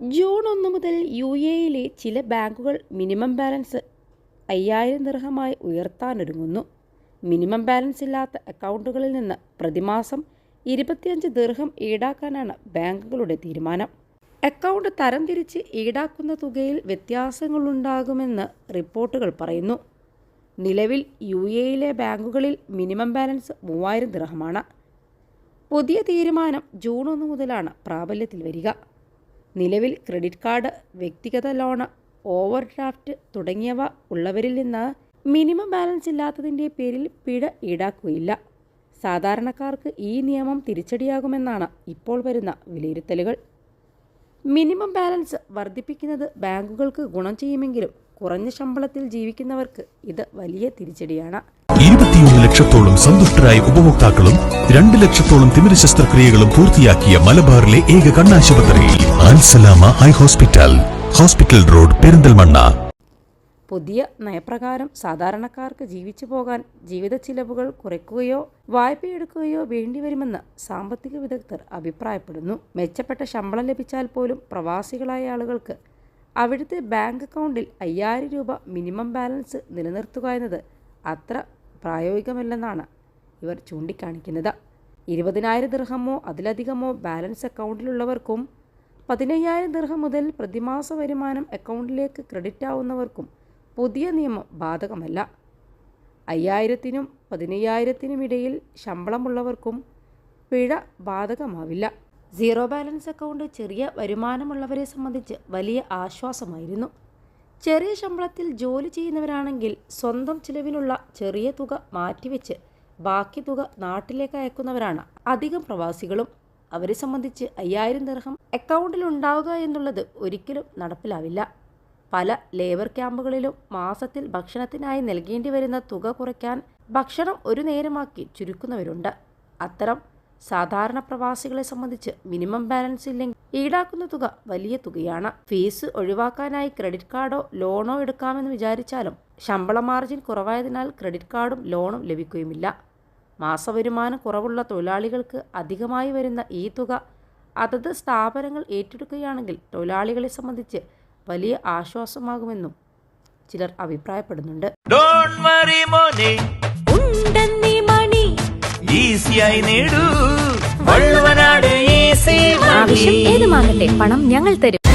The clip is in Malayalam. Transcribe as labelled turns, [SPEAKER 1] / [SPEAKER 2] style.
[SPEAKER 1] ജൂൺ ഒന്ന് മുതൽ യു എയിലെ ചില ബാങ്കുകൾ മിനിമം ബാലൻസ് അയ്യായിരം ദിർഹമായി ഉയർത്താനൊരുങ്ങുന്നു. മിനിമം ബാലൻസ് ഇല്ലാത്ത അക്കൗണ്ടുകളിൽ നിന്ന് പ്രതിമാസം ഇരുപത്തിയഞ്ച് ദീർഘം ഈടാക്കാനാണ് ബാങ്കുകളുടെ തീരുമാനം. അക്കൗണ്ട് തരംതിരിച്ച് ഈടാക്കുന്ന തുകയിൽ വ്യത്യാസങ്ങളുണ്ടാകുമെന്ന് റിപ്പോർട്ടുകൾ പറയുന്നു. നിലവിൽ യു എയിലെ ബാങ്കുകളിൽ മിനിമം ബാലൻസ് മൂവായിരം ദിർഹമാണ്. പുതിയ തീരുമാനം ജൂൺ ഒന്ന് മുതലാണ് പ്രാബല്യത്തിൽ വരിക. നിലവിൽ ക്രെഡിറ്റ് കാർഡ് വ്യക്തിഗത ലോൺ ഓവർ ഡ്രാഫ്റ്റ് തുടങ്ങിയവ ഉള്ളവരിൽ നിന്ന് മിനിമം ബാലൻസ് ഇല്ലാത്തതിന്റെ പേരിൽ പിഴ ഈടാക്കുകയില്ല. സാധാരണക്കാർക്ക് ഈ നിയമം തിരിച്ചടിയാകുമെന്നാണ് ഇപ്പോൾ വരുന്ന വിലയിരുത്തലുകൾ. മിനിമം ബാലൻസ് വർദ്ധിപ്പിക്കുന്നത് ബാങ്കുകൾക്ക് ഗുണം ചെയ്യുമെങ്കിലും കുറഞ്ഞ ശമ്പളത്തിൽ ജീവിക്കുന്നവർക്ക് ഇത് വലിയ തിരിച്ചടിയാണ്.
[SPEAKER 2] ലക്ഷത്തോളം സന്തുഷ്ടരായ ഉപഭോക്താക്കളും രണ്ട് ലക്ഷത്തോളം തിമിര ശസ്ത്രക്രിയകളും പൂർത്തിയാക്കിയ മലബാറിലെ ഏക കണ്ണാശുപത്രി ആൻസലാമ eye hospital hospital road Perinthalmanna.
[SPEAKER 1] പുതിയ നയപ്രകാരം സാധാരണക്കാർക്ക് ജീവിച്ചു പോകാൻ ജീവിത ചിലവുകൾ കുറയ്ക്കുകയോ വായ്പയെടുക്കുകയോ വേണ്ടിവരുമെന്ന് സാമ്പത്തിക വിദഗ്ധർ അഭിപ്രായപ്പെടുന്നു. മെച്ചപ്പെട്ട ശമ്പളം ലഭിച്ചാൽ പോലും പ്രവാസികളായ ആളുകൾക്ക് അവിടുത്തെ ബാങ്ക് അക്കൗണ്ടിൽ അയ്യായിരം രൂപ മിനിമം ബാലൻസ് നിലനിർത്തുക എന്നത് അത്ര പ്രായോഗികമല്ലെന്നാണ് ഇവർ ചൂണ്ടിക്കാണിക്കുന്നത്. ഇരുപതിനായിരം ദൃഹമോ അതിലധികമോ ബാലൻസ് അക്കൗണ്ടിലുള്ളവർക്കും പതിനയ്യായിരം ദൃഹം മുതൽ പ്രതിമാസ വരുമാനം അക്കൗണ്ടിലേക്ക് ക്രെഡിറ്റ് ആവുന്നവർക്കും പുതിയ നിയമം ബാധകമല്ല. അയ്യായിരത്തിനും പതിനയ്യായിരത്തിനും ഇടയിൽ ശമ്പളമുള്ളവർക്കും പിഴ ബാധകമാവില്ല. സീറോ ബാലൻസ് അക്കൗണ്ട് ചെറിയ വരുമാനമുള്ളവരെ സംബന്ധിച്ച് വലിയ ആശ്വാസമായിരുന്നു. ചെറിയ ശമ്പളത്തിൽ ജോലി ചെയ്യുന്നവരാണെങ്കിൽ സ്വന്തം ചിലവിനുള്ള ചെറിയ തുക മാറ്റിവെച്ച് ബാക്കി തുക നാട്ടിലേക്ക് അയക്കുന്നവരാണ്. അധികം പ്രവാസികളും അവരെ സംബന്ധിച്ച് അയ്യായിരം ദർഹം അക്കൗണ്ടിൽ ഉണ്ടാവുക എന്നുള്ളത് ഒരിക്കലും നടപ്പിലാവില്ല. പല ലേബർ ക്യാമ്പുകളിലും മാസത്തിൽ ഭക്ഷണത്തിനായി നൽകേണ്ടി വരുന്ന തുക കുറയ്ക്കാൻ ഭക്ഷണം ഒരു നേരമാക്കി ചുരുക്കുന്നവരുണ്ട്. അത്തരം സാധാരണ പ്രവാസികളെ സംബന്ധിച്ച് മിനിമം ബാലൻസ് ഇല്ലെങ്കിൽ ഈടാക്കുന്ന തുക വലിയ തുകയാണ്. ഫീസ് ഒഴിവാക്കാനായി ക്രെഡിറ്റ് കാർഡോ ലോണോ എടുക്കാമെന്ന് വിചാരിച്ചാലും ശമ്പള മാർജിൻ കുറവായതിനാൽ ക്രെഡിറ്റ് കാർഡും ലോണും ലഭിക്കുകയുമില്ല. മാസവരുമാനം കുറവുള്ള തൊഴിലാളികൾക്ക് അധികമായി വരുന്ന ഈ തുക അതത് സ്ഥാപനങ്ങൾ ഏറ്റെടുക്കുകയാണെങ്കിൽ തൊഴിലാളികളെ സംബന്ധിച്ച് വലിയ ആശ്വാസമാകുമെന്നും ചിലർ അഭിപ്രായപ്പെടുന്നുണ്ട്.
[SPEAKER 3] ഈസിയായി നേടൂ. വള്ളുവനാട്
[SPEAKER 4] ആവശ്യം ഏതുമാകട്ടെ പണം ഞങ്ങൾ തരും.